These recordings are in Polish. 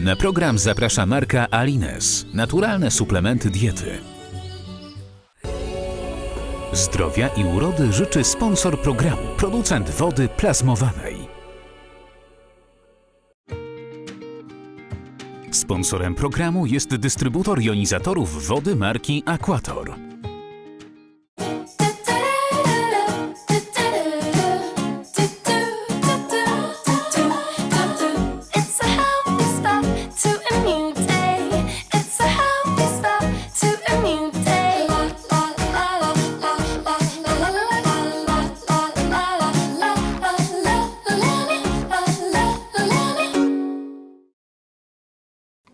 Na program zaprasza marka Alines. Naturalne suplementy diety. Zdrowia i urody życzy sponsor programu, producent wody plazmowanej. Sponsorem programu jest dystrybutor jonizatorów wody marki Aquator.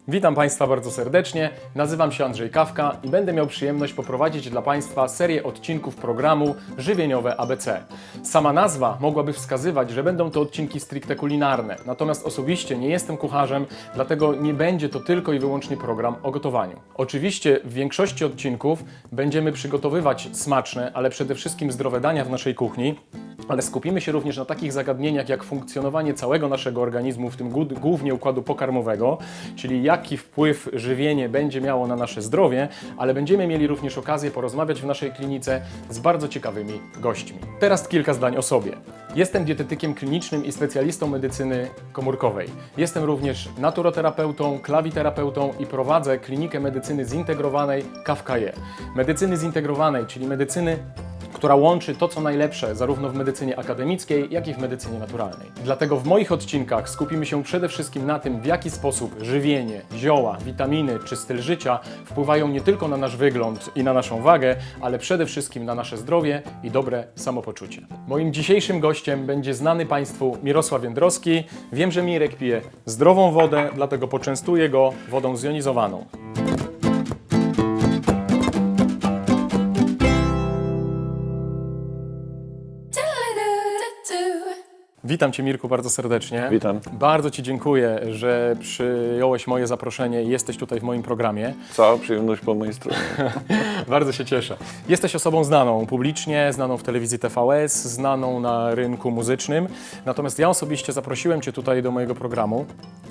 Witam Państwa bardzo serdecznie. Nazywam się Andrzej Kawka i będę miał przyjemność poprowadzić dla Państwa serię odcinków programu Żywieniowe ABC. Sama nazwa mogłaby wskazywać, że będą to odcinki stricte kulinarne, natomiast osobiście nie jestem kucharzem, dlatego nie będzie to tylko i wyłącznie program o gotowaniu. Oczywiście w większości odcinków będziemy przygotowywać smaczne, ale przede wszystkim zdrowe dania w naszej kuchni, ale skupimy się również na takich zagadnieniach jak funkcjonowanie całego naszego organizmu, w tym głó- głównie układu pokarmowego, czyli jaki wpływ żywienie będzie miało na nasze zdrowie, ale będziemy mieli również okazję porozmawiać w naszej klinice z bardzo ciekawymi gośćmi. Teraz kilka zdań o sobie. Jestem dietetykiem klinicznym i specjalistą medycyny komórkowej. Jestem również naturoterapeutą, klawiterapeutą i prowadzę klinikę medycyny zintegrowanej KFKE. Medycyny zintegrowanej, czyli medycyny która łączy to, co najlepsze zarówno w medycynie akademickiej, jak i w medycynie naturalnej. Dlatego w moich odcinkach skupimy się przede wszystkim na tym, w jaki sposób żywienie, zioła, witaminy czy styl życia wpływają nie tylko na nasz wygląd i na naszą wagę, ale przede wszystkim na nasze zdrowie i dobre samopoczucie. Moim dzisiejszym gościem będzie znany Państwu Mirosław Jędrowski. Wiem, że Mirek pije zdrową wodę, dlatego poczęstuję go wodą zjonizowaną. Witam Cię Mirku bardzo serdecznie. Witam. Bardzo Ci dziękuję, że przyjąłeś moje zaproszenie i jesteś tutaj w moim programie. Cała przyjemność po mojej stronie. Bardzo się cieszę. Jesteś osobą znaną publicznie, znaną w telewizji TVS, znaną na rynku muzycznym. Natomiast ja osobiście zaprosiłem Cię tutaj do mojego programu,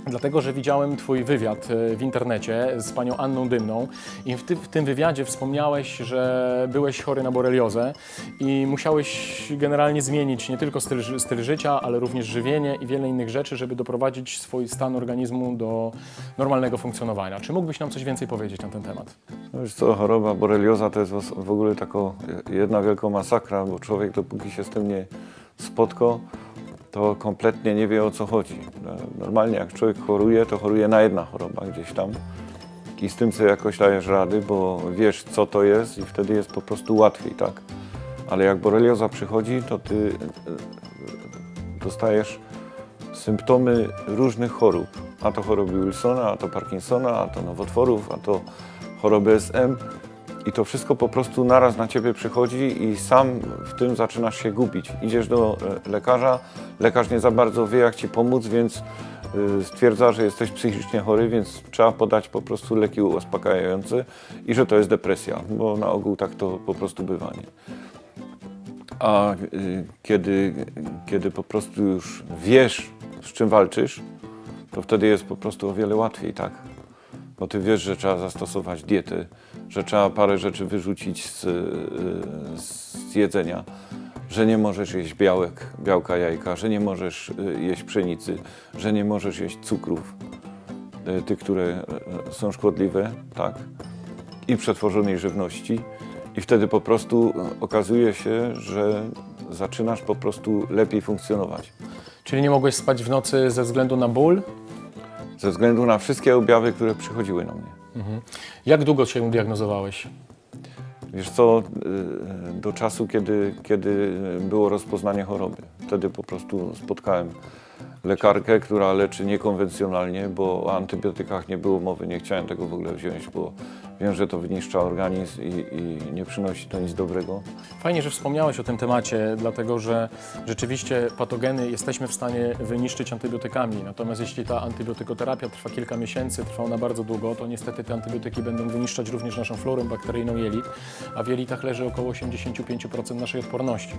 dlatego że widziałem Twój wywiad e, w internecie z panią Anną Dymną i w, ty, w tym wywiadzie wspomniałeś, że byłeś chory na boreliozę i musiałeś generalnie zmienić nie tylko styl, styl życia, ale również żywienie i wiele innych rzeczy, żeby doprowadzić swój stan organizmu do normalnego funkcjonowania. Czy mógłbyś nam coś więcej powiedzieć na ten temat? No Wiesz co, choroba borelioza to jest w ogóle taka jedna wielka masakra, bo człowiek dopóki się z tym nie spotka, to kompletnie nie wie o co chodzi. Normalnie jak człowiek choruje, to choruje na jedna choroba gdzieś tam i z tym sobie jakoś dajesz rady, bo wiesz co to jest i wtedy jest po prostu łatwiej, tak? Ale jak borelioza przychodzi, to ty dostajesz symptomy różnych chorób. A to choroby Wilsona, a to Parkinsona, a to nowotworów, a to choroby SM. I to wszystko po prostu naraz na ciebie przychodzi i sam w tym zaczynasz się gubić. Idziesz do e, lekarza, lekarz nie za bardzo wie jak ci pomóc, więc y, stwierdza, że jesteś psychicznie chory, więc trzeba podać po prostu leki uspokajające i że to jest depresja, bo na ogół tak to po prostu bywa. Nie? A y, kiedy, kiedy po prostu już wiesz, z czym walczysz, to wtedy jest po prostu o wiele łatwiej, tak? Bo ty wiesz, że trzeba zastosować dietę, że trzeba parę rzeczy wyrzucić z, y, z jedzenia, że nie możesz jeść białek, białka, jajka, że nie możesz y, jeść pszenicy, że nie możesz jeść cukrów, y, tych, które y, są szkodliwe, tak? i przetworzonej żywności. I wtedy po prostu okazuje się, że zaczynasz po prostu lepiej funkcjonować. Czyli nie mogłeś spać w nocy ze względu na ból? Ze względu na wszystkie objawy, które przychodziły na mnie. Jak długo się diagnozowałeś? Wiesz co, y, do czasu, kiedy, kiedy było rozpoznanie choroby. Wtedy po prostu spotkałem lekarkę, która leczy niekonwencjonalnie, bo o antybiotykach nie było mowy, nie chciałem tego w ogóle wziąć, bo Wiem, że to wyniszcza organizm i, i nie przynosi to nic dobrego. Fajnie, że wspomniałeś o tym temacie, dlatego że rzeczywiście patogeny jesteśmy w stanie wyniszczyć antybiotykami. Natomiast jeśli ta antybiotykoterapia trwa kilka miesięcy, trwa ona bardzo długo, to niestety te antybiotyki będą wyniszczać również naszą florę bakteryjną jelit, a w jelitach leży około 85% naszej odporności.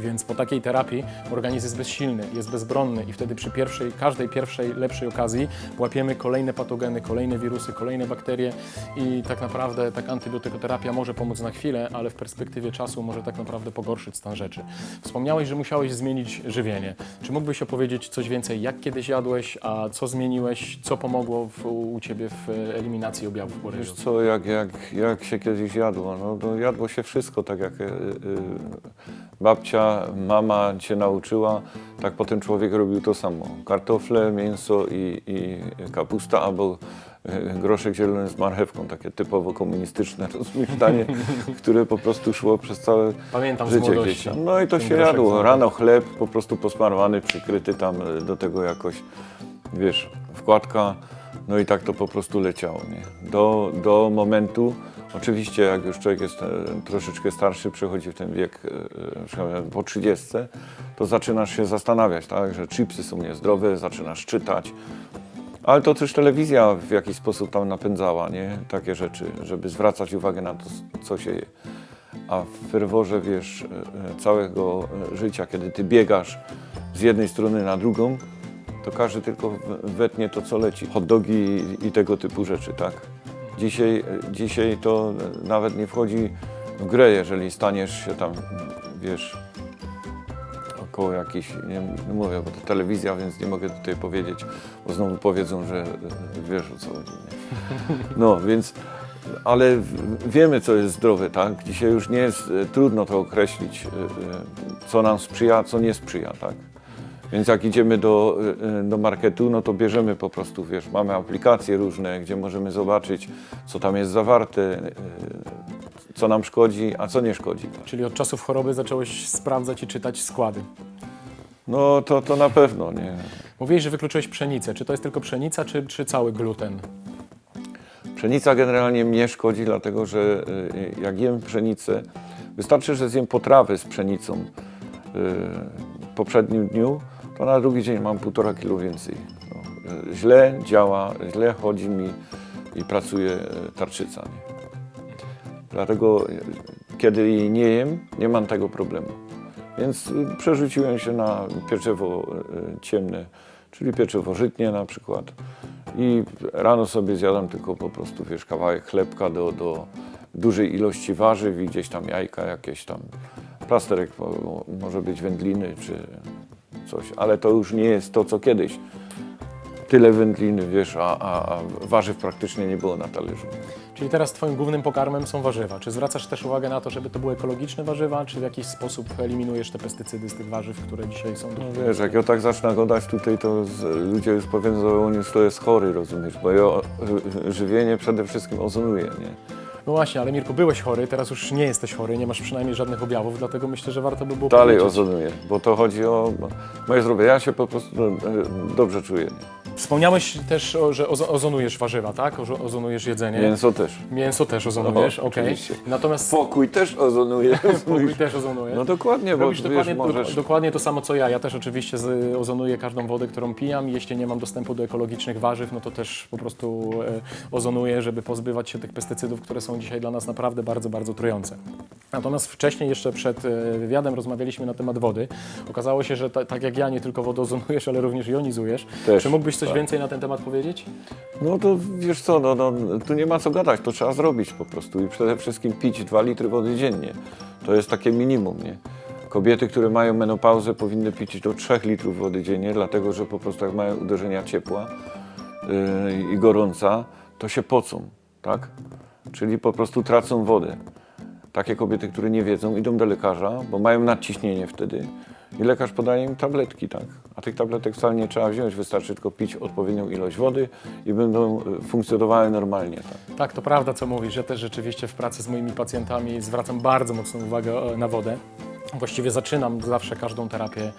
Więc po takiej terapii organizm jest bezsilny, jest bezbronny i wtedy przy pierwszej, każdej pierwszej lepszej okazji łapiemy kolejne patogeny, kolejne wirusy, kolejne bakterie i tak naprawdę tak antybiotykoterapia może pomóc na chwilę, ale w perspektywie czasu może tak naprawdę pogorszyć stan rzeczy. Wspomniałeś, że musiałeś zmienić żywienie. Czy mógłbyś opowiedzieć coś więcej, jak kiedyś jadłeś, a co zmieniłeś, co pomogło w, u Ciebie w eliminacji objawów Wiesz boreliozy? co, jak, jak, jak się kiedyś jadło? No, no jadło się wszystko tak jak y, y, babcia, mama cię nauczyła, tak potem człowiek robił to samo. Kartofle, mięso i, i kapusta albo groszek zielony z marchewką, takie typowo komunistyczne rozmyślanie, które po prostu szło przez całe Pamiętam życie gdzieś tam. No i to się jadło. Rano chleb po prostu posmarowany, przykryty tam y, do tego jakoś, wiesz, wkładka. No i tak to po prostu leciało, nie? Do, do momentu, oczywiście jak już człowiek jest e, troszeczkę starszy, przechodzi w ten wiek e, po 30, to zaczynasz się zastanawiać, tak? Że chipsy są niezdrowe, zaczynasz czytać. Ale to też telewizja w jakiś sposób tam napędzała, nie? Takie rzeczy, żeby zwracać uwagę na to, co się je. A w ferworze, wiesz, e, e, całego e, życia, kiedy ty biegasz z jednej strony na drugą, to każdy tylko wetnie to, co leci. Hot dogi i, tego typu rzeczy, tak? Dzisiaj, dzisiaj to nawet nie wchodzi w grę, jeżeli staniesz się tam, wiesz, około jakichś, nie, nie mówię, bo to telewizja, więc nie mogę tutaj powiedzieć, bo znowu powiedzą, że e, wiesz o co chodzi. Nie? No, więc, ale wiemy, co jest zdrowe, tak? Dzisiaj już nie jest e, trudno to określić, e, co nam sprzyja, co nie sprzyja, tak? Więc jak idziemy do, do marketu, no to bierzemy po prostu, wiesz, mamy aplikacje różne, gdzie możemy zobaczyć, co tam jest zawarte, co nam szkodzi, a co nie szkodzi. Tak? Czyli od czasów choroby zacząłeś sprawdzać i czytać składy. No to, to na pewno, nie. Mówiłeś, że wykluczyłeś pszenicę. Czy to jest tylko pszenica, czy, czy cały gluten? Pszenica generalnie mnie szkodzi, dlatego że y, jak jem pszenicę, wystarczy, że zjem potrawę z pszenicą y, w poprzednim dniu, to na drugi dzień mam półtora kilo więcej. No, y, źle działa, źle chodzi mi i pracuje tarczyca. Nie? Dlatego kiedy nie jem, nie mam tego problemu. Więc y, przerzuciłem się na pieczywo y, ciemne, czyli pieczywo żytnie na przykład. I rano sobie zjadam tylko po prostu, wiesz, kawałek chlebka do, do dużej ilości warzyw i gdzieś tam jajka jakieś tam. Plasterek mo- może być wędliny czy coś, ale to już nie jest to, co kiedyś. Tyle wędliny, wiesz, a, a, a warzyw praktycznie nie było na talerzu. Czyli teraz Twoim głównym pokarmem są warzywa. Czy zwracasz też uwagę na to, żeby to były ekologiczne warzywa, czy w jakiś sposób eliminujesz te pestycydy z tych warzyw, które dzisiaj są do No wiesz, jak ja tak zacznę gadać tutaj, to z, ludzie już powiedzą, że to jest chory, rozumiesz, bo ja ży- żywienie przede wszystkim ozonuje, nie? No właśnie, ale Mirku, byłeś chory, teraz już nie jesteś chory, nie masz przynajmniej żadnych objawów, dlatego myślę, że warto by było Dalej powiedzieć. ozonuje, bo to chodzi o moje zdrowie. Ja się po prostu e, dobrze czuję. Nie? Wspomniałeś też, o, że ozo- ozonujesz warzywa, tak? Ozo- Ozonujesz jedzenie. Mięso też. Mięso też ozonujesz, No, okej. oczywiście. Natomiast Pokój też ozonuje. pokój też ozonujesz. No dokładnie, bo Robisz wiesz, dokładnie, możesz... dok- dokładnie to samo co ja. Ja też oczywiście z, ozonuję każdą wodę, którą pijam. Jeśli nie mam dostępu do ekologicznych warzyw, no to też po prostu e, ozonuję, żeby pozbywać się tych pestycydów, które są dzisiaj dla nas naprawdę bardzo, bardzo trujące. Natomiast wcześniej, jeszcze przed e, wywiadem, rozmawialiśmy na temat wody. Okazało się, że ta, tak jak ja, nie tylko wodę ozonujesz, ale również jonizujesz. Też, Czy mógłbyś coś tak. więcej na ten temat powiedzieć? No to wiesz co, no, no, tu nie ma co gadać, to trzeba zrobić po prostu i przede wszystkim pić 2 litry wody dziennie. To jest takie minimum, nie? Kobiety, które mają menopauzę powinny pić do 3 litrów wody dziennie, dlatego że po prostu jak mają uderzenia ciepła yy, i gorąca, to się pocą, tak? Czyli po prostu tracą wodę. Takie kobiety, które nie wiedzą, idą do lekarza, bo mają nadciśnienie wtedy i lekarz podaje im tabletki, tak? A tych tabletek wcale nie trzeba wziąć, wystarczy tylko pić odpowiednią ilość wody i będą y, funkcjonowały normalnie, tak? Tak, to prawda, co mówisz. Ja też rzeczywiście w pracy z moimi pacjentami zwracam bardzo mocną uwagę e, na wodę. Właściwie zaczynam zawsze każdą terapię e,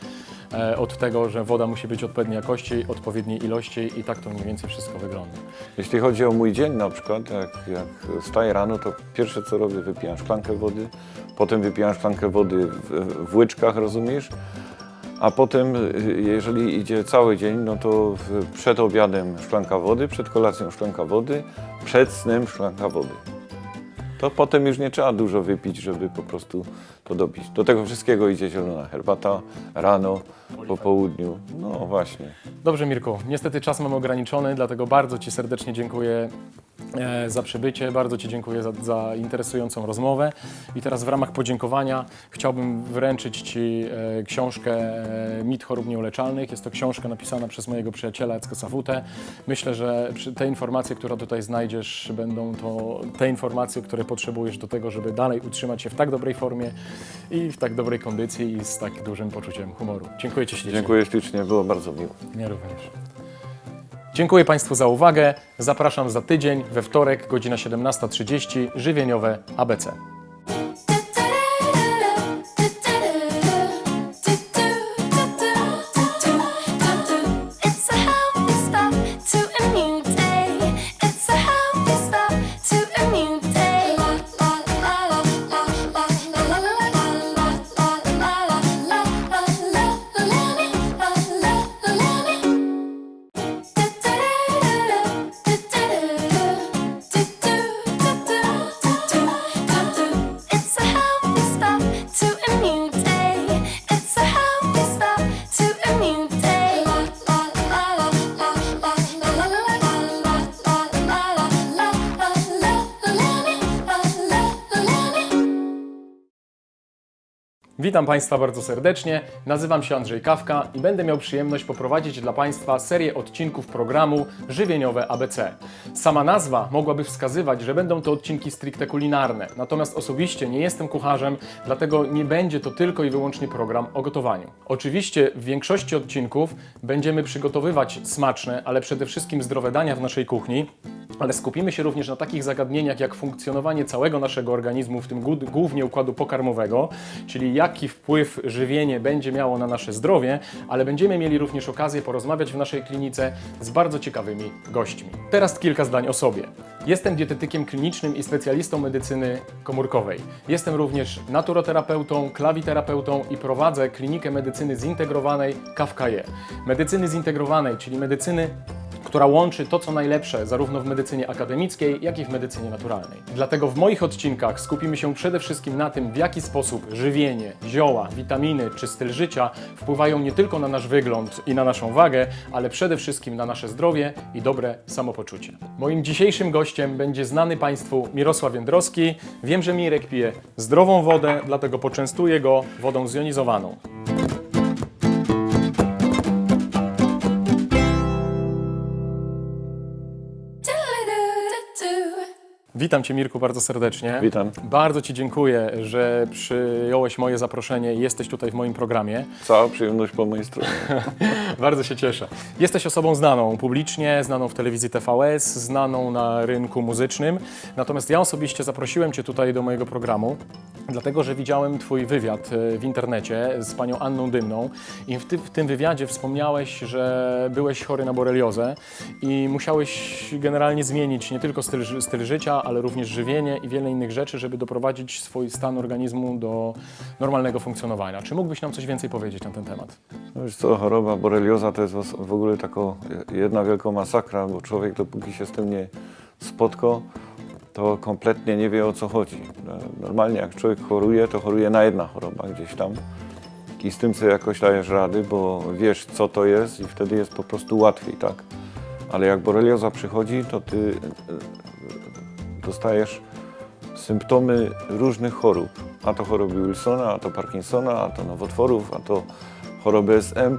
od tego, że woda musi być odpowiedniej jakości, odpowiedniej ilości i tak to mniej więcej wszystko wygląda. Jeśli chodzi o mój dzień na przykład, jak, jak wstaję rano, to pierwsze co robię, wypijam szklankę wody, potem wypijam szklankę wody w, w łyczkach, rozumiesz? A potem, y, jeżeli idzie cały dzień, no to przed obiadem szklanka wody, przed kolacją szklanka wody, przed snem szklanka wody. To potem już nie trzeba dużo wypić, żeby po prostu to dobić. Do tego wszystkiego idzie zielona herbata rano, po południu. No właśnie. Dobrze, Mirku, niestety czas mamy ograniczony, dlatego bardzo Ci serdecznie dziękuję za przybycie, bardzo Ci dziękuję za, za interesującą rozmowę. I teraz w ramach podziękowania chciałbym wręczyć Ci e, książkę e, Mit chorób nieuleczalnych. Jest to książka napisana przez mojego przyjaciela Jacka Safutę. Myślę, że te informacje, które tutaj znajdziesz, będą to te informacje, które potrzebujesz do tego, żeby dalej utrzymać się w tak dobrej formie i w tak dobrej kondycji i z tak dużym poczuciem humoru. Dziękuję Ci ślicznie. Dziękuję ślicznie, było bardzo miło. Mnie również. Dziękuję Państwu za uwagę. Zapraszam za tydzień, we wtorek, godzina 17.30, żywieniowe ABC. Witam Państwa bardzo serdecznie. Nazywam się Andrzej Kawka i będę miał przyjemność poprowadzić dla Państwa serię odcinków programu Żywieniowe ABC. Sama nazwa mogłaby wskazywać, że będą to odcinki stricte kulinarne, natomiast osobiście nie jestem kucharzem, dlatego nie będzie to tylko i wyłącznie program o gotowaniu. Oczywiście w większości odcinków będziemy przygotowywać smaczne, ale przede wszystkim zdrowe dania w naszej kuchni, ale skupimy się również na takich zagadnieniach jak funkcjonowanie całego naszego organizmu, w tym głó- głównie układu pokarmowego, czyli jaki wpływ żywienie będzie miało na nasze zdrowie, ale będziemy mieli również okazję porozmawiać w naszej klinice z bardzo ciekawymi gośćmi. Teraz kilka zdań o sobie. Jestem dietetykiem klinicznym i specjalistą medycyny komórkowej. Jestem również naturoterapeutą, klawiterapeutą i prowadzę klinikę medycyny zintegrowanej KFKE. Medycyny zintegrowanej, czyli medycyny która łączy to, co najlepsze zarówno w medycynie akademickiej, jak i w medycynie naturalnej. Dlatego w moich odcinkach skupimy się przede wszystkim na tym, w jaki sposób żywienie, zioła, witaminy czy styl życia wpływają nie tylko na nasz wygląd i na naszą wagę, ale przede wszystkim na nasze zdrowie i dobre samopoczucie. Moim dzisiejszym gościem będzie znany Państwu Mirosław Jędrowski. Wiem, że Mirek pije zdrową wodę, dlatego poczęstuję go wodą zjonizowaną. Witam Cię Mirku bardzo serdecznie. Witam. Bardzo Ci dziękuję, że przyjąłeś moje zaproszenie i jesteś tutaj w moim programie. Cała przyjemność po mojej stronie. Bardzo się cieszę. Jesteś osobą znaną publicznie, znaną w telewizji TVS, znaną na rynku muzycznym. Natomiast ja osobiście zaprosiłem Cię tutaj do mojego programu, dlatego że widziałem Twój wywiad e, w internecie z panią Anną Dymną i w, ty, w tym wywiadzie wspomniałeś, że byłeś chory na boreliozę i musiałeś generalnie zmienić nie tylko styl, styl życia, ale również żywienie i wiele innych rzeczy, żeby doprowadzić swój stan organizmu do normalnego funkcjonowania. Czy mógłbyś nam coś więcej powiedzieć na ten temat? No wiesz co, choroba borelioza to jest w ogóle taka jedna wielka masakra, bo człowiek dopóki się z tym nie spotka, to kompletnie nie wie o co chodzi. No, Normalnie jak człowiek choruje, to choruje na jedna choroba gdzieś tam i z tym sobie jakoś dajesz rady, bo wiesz co to jest i wtedy jest po prostu łatwiej, tak? Ale jak borelioza przychodzi, to ty dostajesz symptomy różnych chorób. A to choroby Wilsona, a to Parkinsona, a to nowotworów, a to choroby SM.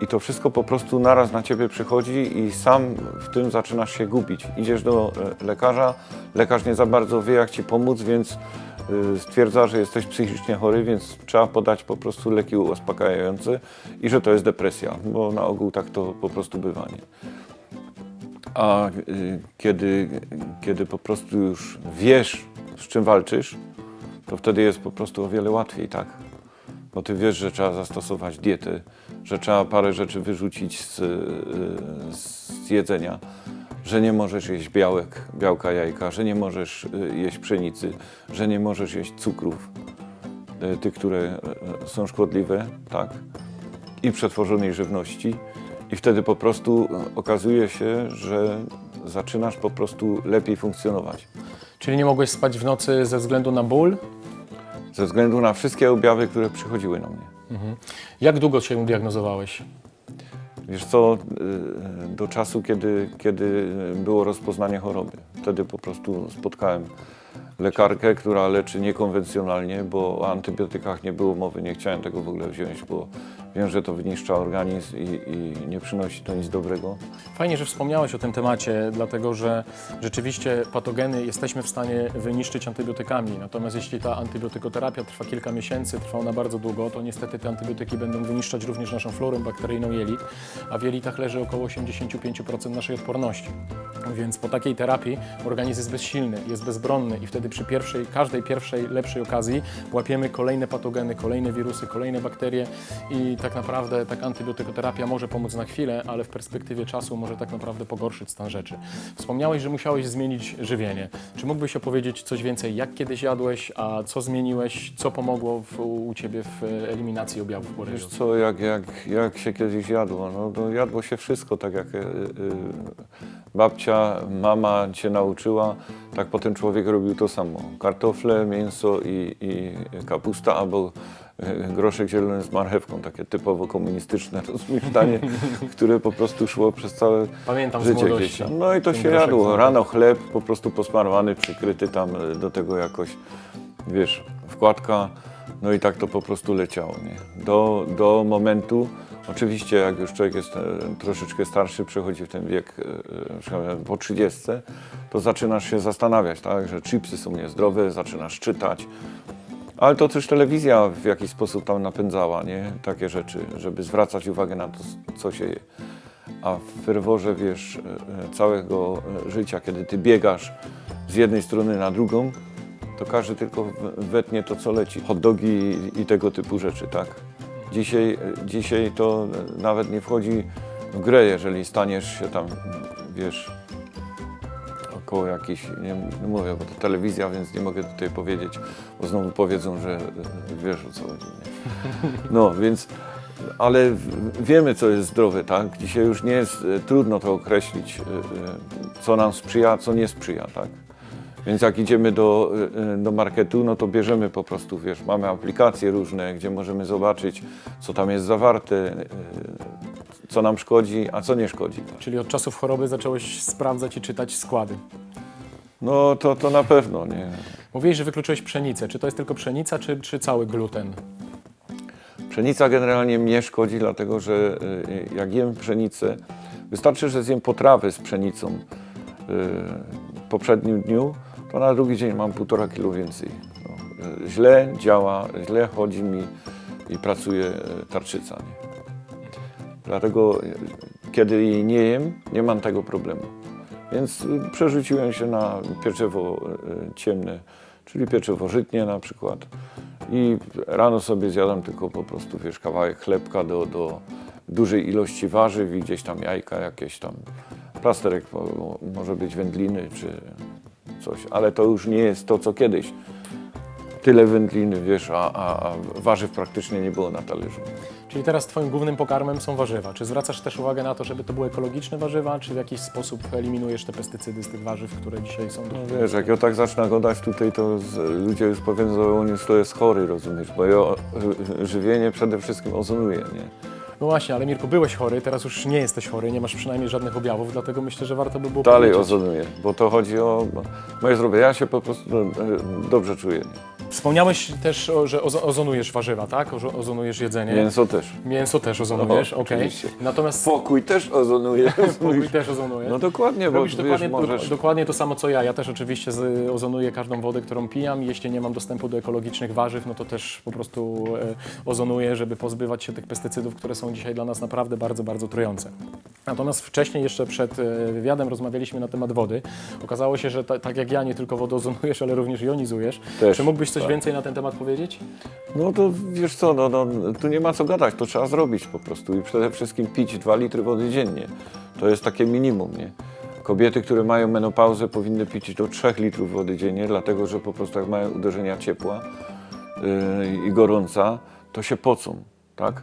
I to wszystko po prostu naraz na ciebie przychodzi i sam w tym zaczynasz się gubić. Idziesz do e, lekarza, lekarz nie za bardzo wie jak ci pomóc, więc y, stwierdza, że jesteś psychicznie chory, więc trzeba podać po prostu leki uspokajające i że to jest depresja, bo na ogół tak to po prostu bywa. Nie? A y, kiedy, kiedy po prostu już wiesz, z czym walczysz, to wtedy jest po prostu o wiele łatwiej, tak? Bo ty wiesz, że trzeba zastosować dietę że trzeba parę rzeczy wyrzucić z, y, z jedzenia, że nie możesz jeść białek, białka, jajka, że nie możesz y, jeść pszenicy, że nie możesz jeść cukrów, y, tych, które y, są szkodliwe, tak, i przetworzonej żywności. I wtedy po prostu okazuje się, że zaczynasz po prostu lepiej funkcjonować. Czyli nie mogłeś spać w nocy ze względu na ból? Ze względu na wszystkie objawy, które przychodziły na mnie. Jak długo się diagnozowałeś? Wiesz co, y, do czasu, kiedy, kiedy było rozpoznanie choroby. Wtedy po prostu spotkałem lekarkę, która leczy niekonwencjonalnie, bo o antybiotykach nie było mowy, nie chciałem tego w ogóle wziąć, bo wiem, że to wyniszcza organizm i, i nie przynosi to nic dobrego. Fajnie, że wspomniałeś o tym temacie, dlatego że rzeczywiście patogeny jesteśmy w stanie wyniszczyć antybiotykami. Natomiast jeśli ta antybiotykoterapia trwa kilka miesięcy, trwa ona bardzo długo, to niestety te antybiotyki będą wyniszczać również naszą florę bakteryjną jelit, a w jelitach leży około 85% naszej odporności. Więc po takiej terapii organizm jest bezsilny, jest bezbronny i wtedy przy pierwszej, każdej pierwszej lepszej okazji łapiemy kolejne patogeny, kolejne wirusy, kolejne bakterie i tak naprawdę tak antybiotykoterapia może pomóc na chwilę, ale w perspektywie czasu może tak naprawdę pogorszyć stan rzeczy. Wspomniałeś, że musiałeś zmienić żywienie. Czy mógłbyś opowiedzieć coś więcej, jak kiedyś jadłeś, a co zmieniłeś, co pomogło w, u Ciebie w eliminacji objawów Wiesz boreliozy? co, jak, jak, jak się kiedyś jadło? No, to jadło się wszystko tak, jak y, y, babcia, mama cię nauczyła, tak potem człowiek robił to samo. Kartofle, mięso i, i kapusta albo groszek zielony z marchewką, takie typowo komunistyczne rozmieszczanie, które po prostu szło przez całe Pamiętam życie gdzieś tam. No i to się jadło. Rano chleb po prostu posmarowany, przykryty tam y, do tego jakoś, wiesz, wkładka. No i tak to po prostu leciało, nie? Do, do momentu, oczywiście jak już człowiek jest e, troszeczkę starszy, przechodzi w ten wiek e, e, po 30, to zaczynasz się zastanawiać, tak? Że chipsy są niezdrowe, zaczynasz czytać. Ale to też telewizja w jakiś sposób tam napędzała, nie? Takie rzeczy, żeby zwracać uwagę na to, co się je. A w ferworze, wiesz, e, e, całego e, życia, kiedy ty biegasz z jednej strony na drugą, to każdy tylko wetnie to, co leci. Hot dogi i, tego typu rzeczy, tak? Dzisiaj, dzisiaj to nawet nie wchodzi w grę, jeżeli staniesz się tam, wiesz, około jakichś, nie, nie mówię, bo to telewizja, więc nie mogę tutaj powiedzieć, bo znowu powiedzą, że e, wiesz o co chodzi. Nie? No, więc, ale wiemy, co jest zdrowe, tak? Dzisiaj już nie jest e, trudno to określić, e, co nam sprzyja, co nie sprzyja, tak? Więc jak idziemy do, do marketu, no to bierzemy po prostu, wiesz, mamy aplikacje różne, gdzie możemy zobaczyć, co tam jest zawarte, co nam szkodzi, a co nie szkodzi. Tak? Czyli od czasów choroby zacząłeś sprawdzać i czytać składy. No to, to na pewno, nie. Mówiłeś, że wykluczyłeś pszenicę. Czy to jest tylko pszenica, czy, czy cały gluten? Pszenica generalnie mnie szkodzi, dlatego że y, jak jem pszenicę, wystarczy, że zjem potrawę z pszenicą y, w poprzednim dniu, to na drugi dzień mam półtora kilo więcej. No, y, źle działa, źle chodzi mi i pracuje tarczyca. Nie? Dlatego kiedy jej nie jem, nie mam tego problemu. Więc y, przerzuciłem się na pieczywo y, ciemne, czyli pieczywo żytnie na przykład. I rano sobie zjadam tylko po prostu, wiesz, kawałek chlebka do, do dużej ilości warzyw i gdzieś tam jajka jakieś tam. Plasterek mo- może być wędliny czy coś, ale to już nie jest to, co kiedyś. Tyle wędliny, wiesz, a, a, a warzyw praktycznie nie było na talerzu. Czyli teraz Twoim głównym pokarmem są warzywa. Czy zwracasz też uwagę na to, żeby to były ekologiczne warzywa, czy w jakiś sposób eliminujesz te pestycydy z tych warzyw, które dzisiaj są No wiesz, jak ja tak zacznę gadać tutaj, to z, ludzie już powiedzą, że to jest chory, rozumiesz, bo ja ży- żywienie przede wszystkim ozonuje, nie? No właśnie, ale Mirku, byłeś chory, teraz już nie jesteś chory, nie masz przynajmniej żadnych objawów, dlatego myślę, że warto by było Dalej powiedzieć. ozonuje, bo to chodzi o moje zdrowie. Ja się po prostu e, dobrze czuję. Nie? Wspomniałeś też, o, że ozo- ozonujesz warzywa, tak? Ozo- Ozonujesz jedzenie. Mięso też. Mięso też ozonujesz, No, okej. oczywiście. Natomiast Pokój też ozonuje. pokój też ozonuje. No dokładnie, bo Robisz wiesz, dokładnie, możesz... dokładnie to samo co ja. Ja też oczywiście z, ozonuję każdą wodę, którą pijam. Jeśli nie mam dostępu do ekologicznych warzyw, no to też po prostu e, ozonuję, żeby pozbywać się tych pestycydów, które są dzisiaj dla nas naprawdę bardzo, bardzo trujące. Natomiast wcześniej, jeszcze przed e, wywiadem, rozmawialiśmy na temat wody. Okazało się, że ta, tak jak ja, nie tylko wodę ozonujesz, ale również jonizujesz. Też, Czy mógłbyś coś tak. więcej na ten temat powiedzieć? No to wiesz co, no, no, tu nie ma co gadać, to trzeba zrobić po prostu i przede wszystkim pić 2 litry wody dziennie. To jest takie minimum, nie? Kobiety, które mają menopauzę powinny pić do 3 litrów wody dziennie, dlatego że po prostu jak mają uderzenia ciepła yy, i gorąca, to się pocą, tak?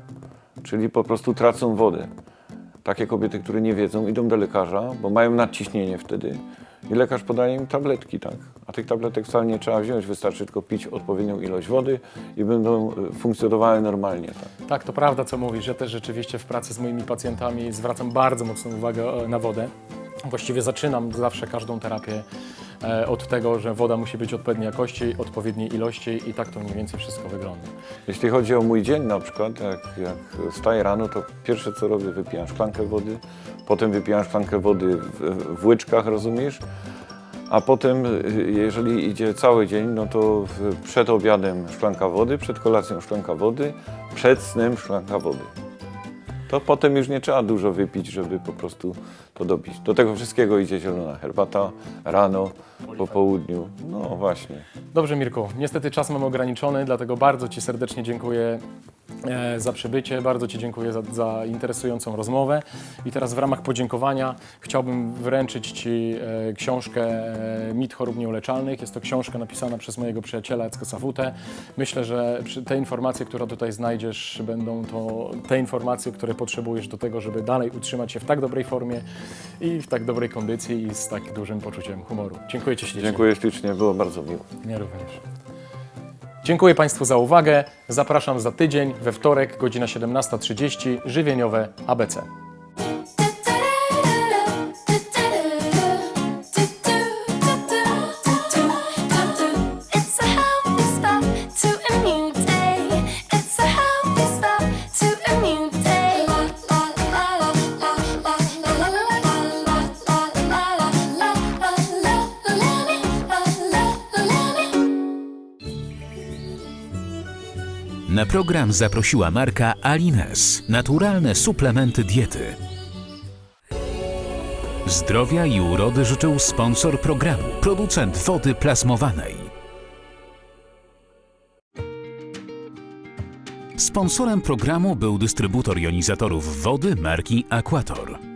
Czyli po prostu tracą wodę. Takie kobiety, które nie wiedzą, idą do lekarza, bo mają nadciśnienie wtedy i lekarz podaje im tabletki, tak? A tych tabletek wcale nie trzeba wziąć, wystarczy tylko pić odpowiednią ilość wody i będą y, funkcjonowały normalnie, tak? Tak, to prawda, co mówisz. Ja też rzeczywiście w pracy z moimi pacjentami zwracam bardzo mocną uwagę e, na wodę. Właściwie zaczynam zawsze każdą terapię e, od tego, że woda musi być odpowiedniej jakości, odpowiedniej ilości i tak to mniej więcej wszystko wygląda. Jeśli chodzi o mój dzień na przykład, jak, jak wstaję rano, to pierwsze co robię, wypijam szklankę wody, potem wypijam szklankę wody w, w łyczkach, rozumiesz? A potem, y, jeżeli idzie cały dzień, no to przed obiadem szklanka wody, przed kolacją szklanka wody, przed snem szklanka wody. To potem już nie trzeba dużo wypić, żeby po prostu to dobić. Do tego wszystkiego idzie zielona herbata rano, po południu. No właśnie. Dobrze, Mirku, niestety czas mam ograniczony, dlatego bardzo Ci serdecznie dziękuję za przybycie, bardzo Ci dziękuję za, za interesującą rozmowę. I teraz w ramach podziękowania chciałbym wręczyć Ci e, książkę e, Mit chorób nieuleczalnych. Jest to książka napisana przez mojego przyjaciela Jacka Safutę. Myślę, że te informacje, które tutaj znajdziesz, będą to te informacje, które potrzebujesz do tego, żeby dalej utrzymać się w tak dobrej formie i w tak dobrej kondycji i z tak dużym poczuciem humoru. Dziękuję Ci ślicznie. Dziękuję ślicznie, było bardzo miło. Ja również. Dziękuję Państwu za uwagę. Zapraszam za tydzień, we wtorek, godzina 17.30, żywieniowe ABC. Program zaprosiła marka Alines. Naturalne suplementy diety. Zdrowia i urody życzył sponsor programu, producent wody plazmowanej. Sponsorem programu był dystrybutor jonizatorów wody marki Aquator.